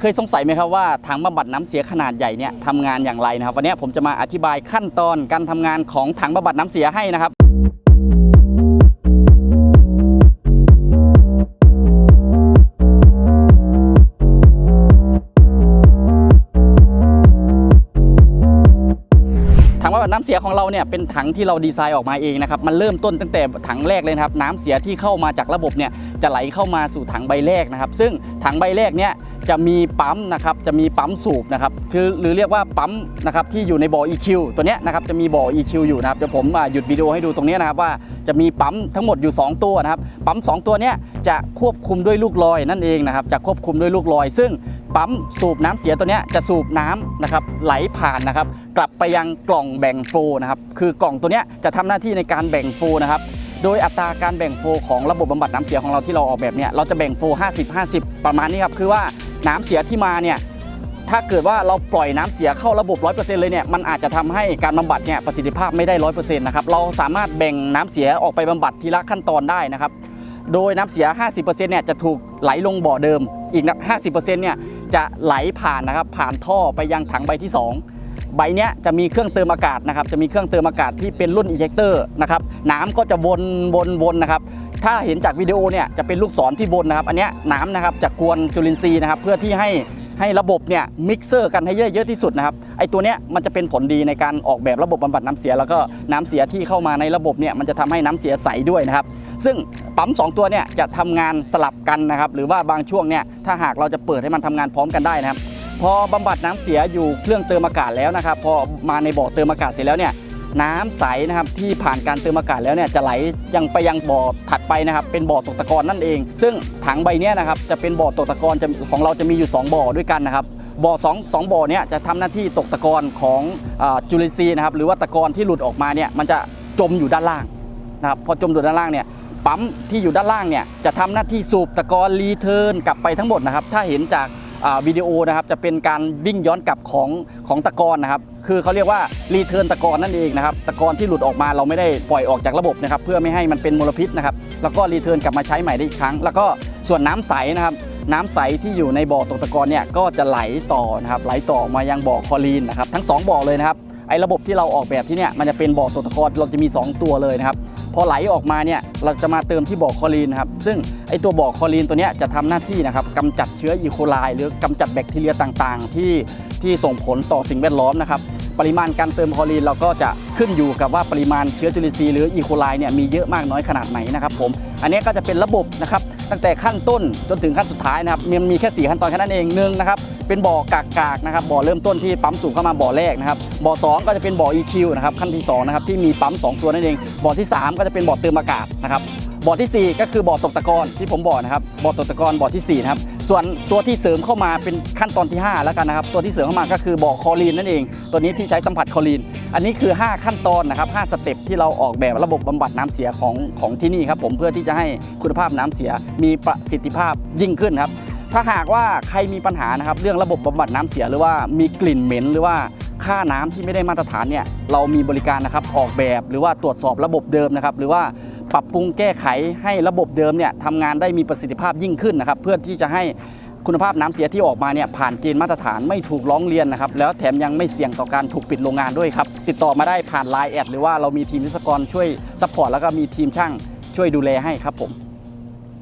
เคยสงสัยไหมครับว่าถังบำบัดน้ำเสียขนาดใหญ่เนี่ยทำงานอย่างไรนะครับ วันนี้ผมจะมาอธิบายขั้นตอนการทำงานของถังบำบัดน้ำเสียให้นะครับ บัดน้ำเสียของเราเนี่ยเป็นถังที่เราดีไซน์ออกมาเองนะครับมันเริ่มต้นตั้งแต่ถังแรกเลยนะครับน้ำเสียที่เข้ามาจากระบบเนี่ยจะไหลเข้ามาสู่ถังใบแรกนะครับ ซึ่งถังใบแรกเนี่ยจะมีปั๊มนะครับจะมีปั๊มสูบนะครับคือหรือเรียกว่าปั๊มนะครับที่อยู่ในบ่อ EQ ตัวเนี้ยนะครับจะมีบ่อ EQ อยู่นะครับเดี๋ยวผมหยุดวิดีโอให้ดูตรงนี้นะครับว่าจะมีปั๊มทั้งหมดอยู่ 2 ตัวนะครับปั๊ม 2 ตัวเนี้ยจะควบคุมด้วยลูกลอยนั่นเองนะครับจะควบคุมด้วยลูกลอย ซึ่ง ปั๊มสูบน้ำเสียตัวนี้จะสูบน้ำนะครับไหลผ่านนะครับ กลับไปยังกล่องแบ่งโฟนะครับคือกล่องตัวนี้จะทำหน้าที่ในการแบ่งโฟนะครับโดยอัตราการแบ่งโฟของระบบบำบัดน้ำเสียของเราที่เราออกแบบเนี่ยเราจะแบ่งโฟ 50 50 ประมาณนี้ครับคือว่าน้ำเสียที่มาเนี่ยถ้าเกิดว่าเราปล่อยน้ำเสียเข้าระบบ 100%เลยเนี่ยมันอาจจะทำให้การบำบัดเนี่ยประสิทธิภาพไม่ได้ 100%นะครับเราสามารถแบ่งน้ำเสียออกไปบำบัดทีละขั้นตอนได้นะครับ โดยน้ำเสีย 50%เนี่ยจะถูกไหลลงบ่อเดิม อีก 50%เนี่ยจะไหลผ่านนะครับผ่านท่อไปยังถังใบที่ 2ใบเนี้ยจะมีเครื่องเติมอากาศนะครับจะมีเครื่องเติมอากาศที่เป็นรุ่นอิเจคเตอร์นะครับน้ำก็จะวนวนวนนะครับถ้าเห็นจากวิดีโอเนี่ยจะเป็นลูกศรที่วนนะครับ อันเนี้ยน้ำนะครับจะกวนจุลินทรีย์นะครับเพื่อที่ให้ ให้ระบบเนี่ยมิกเซอร์กันให้เยอะๆที่สุดนะครับไอตัวเนี้ยมันจะเป็นผลดีในการออกแบบระบบบำบัดน้ำเสีย แล้วก็น้ำเสียที่เข้ามาในระบบเนี่ยมันจะทำให้น้ำเสียใสด้วยนะครับซึ่งปั๊ม 2 ตัวเนี่ยจะทำงานสลับกันนะครับหรือว่าบางช่วงเนี่ยถ้าหากเราจะเปิดให้มันทำงานพร้อมกันได้นะครับพอบำบัดน้ำเสียอยู่เครื่องเติมอากาศแล้วนะครับพอมาในบ่อเติมอากาศเสร็จแล้วเนี่ย น้ำใสนะครับที่ผ่านการเติมอากาศแล้วเนี่ยจะไหลยังไปยังบ่อถัดไปนะครับเป็นบ่อตกตะกอนนั่นเอง ซึ่งถังใบเนี้ยนะครับจะเป็นบ่อตกตะกอนของเราจะมีอยู่ 2 บ่อด้วยกันนะครับบ่อสองสองบ่อเนี่ยจะทำหน้าที่ตกตะกอนของอจุลินทรีย์นะครับหรือว่าตะกอนที่หลุดออกมาเนี่ยมันจะจมอยู่ด้านล่างนะครับพอจมอยู่ด้านล่างเนี่ยปั๊มที่อยู่ด้านล่างเนี่ยจะทำหน้าที่สูบตะกอนรีเทิร์นกลับไปทั้งหมดนะครับถ้าเห็นจาก วิดีโอนะครับจะเป็นการวิ่งย้อนกลับของของตะกอนนะครับคือเขาเรียกว่ารีเทิร์นตะกอนนั่นเองนะครับตะกอนที่หลุดออกมาเราไม่ได้ปล่อยออกจากระบบนะครับเพื่อไม่ให้มันเป็นมลพิษนะครับแล้วก็รีเทิร์นกลับมาใช้ใหม่ได้อีกครั้ง แล้วก็ส่วนน้ำใสนะครับน้ำใสที่อยู่ในบ่อตกตะกอนเนี่ยก็จะไหลต่อนะครับไหลต่อมายังบ่อคลอรีนนะครับทั้ง 2 บ่อเลยนะครับไอ้ระบบที่เราออกแบบที่เนี่ยมันจะเป็นบ่อตกตะกอนเราจะมี 2 ตัวเลยนะครับ พอไหลออกมาเนี่ยเราจะมาเติมที่บ่อคอรีนนะครับซึ่งไอตัวบ่อคอรีนตัวเนี้ยจะทำหน้าที่นะครับกำจัดเชื้ออีโคไลหรือกำจัดแบคทีเรียต่างๆ ที่ที่ส่งผลต่อสิ่งแวดล้อมนะครับปริมาณการเติมคอรีนเราก็จะขึ้นอยู่กับว่าปริมาณเชื้อจุลินทรีย์หรืออีโคไลเนี่ยมีเยอะมากน้อยขนาดไหนนะครับผมอันนี้ก็จะเป็นระบบนะครับตั้งแต่ขั้นต้นจนถึงขั้นสุดท้ายนะครับมันมีแค่ 4 ขั้นตอนแค่นั้นเองหนึ่งนะครับ เป็นบ่อกากากนะครับบ่อเริ่มต้นที่ปั๊มสูบเข้ามาบ่อแรกนะครับบ่อสองก็จะเป็นบ่อ EQ นะครับขั้นที่สองนะครับที่มีปั๊มสองตัวนั่นเองบ่อที่สามก็จะเป็นบ่อเติมอากาศนะครับบ่อทีสี่ 4 ก็คือบ่อตกตะกอนที่ผมบอกนะครับบ่อตกตะกอนบ่อทีสี่4นะครับส่วนตัวที่เสริมเข้ามาเป็นขั้นตอนที่ 5 แล้วกันนะครับ ตัวที่เสริมเข้ามาก็คือบ่อคอรีนนั่นเอง ตัวนี้ที่ใช้สัมผัสคอรีน อันนี้คือ 5 ขั้นตอนนะครับ5สเต็ปที่เราออกแบบระบบบำบัดน้ำเสียของของที่นี่ครับผมเพื่อที่จะให้คุณภาพน้ำเสียมีประสิทธิภาพยิ่งขึ้นครับ ถ้าหากว่าใครมีปัญหานะครับเรื่องระบบบำบัดน้ำเสียหรือว่ามีกลิ่นเหม็นหรือว่าค่าน้ำที่ไม่ได้มาตรฐานเนี่ยเรามีบริการนะครับออกแบบหรือว่าตรวจสอบระบบเดิมนะครับหรือว่าปรับปรุงแก้ไขให้ระบบเดิมเนี่ยทำงานได้มีประสิทธิภาพยิ่งขึ้นนะครับ เพื่อที่จะให้คุณภาพน้ำเสียที่ออกมาเนี่ยผ่านเกณฑ์มาตรฐานไม่ถูกร้องเรียนนะครับแล้วแถมยังไม่เสี่ยงต่อการถูกปิดโรงงานด้วยครับติดต่อมาได้ผ่านไลน์แอดหรือว่าเรามีทีมวิศวกรช่วยซัพพอร์ตแล้วก็มีทีมช่างช่วยดูแลให้ครับผม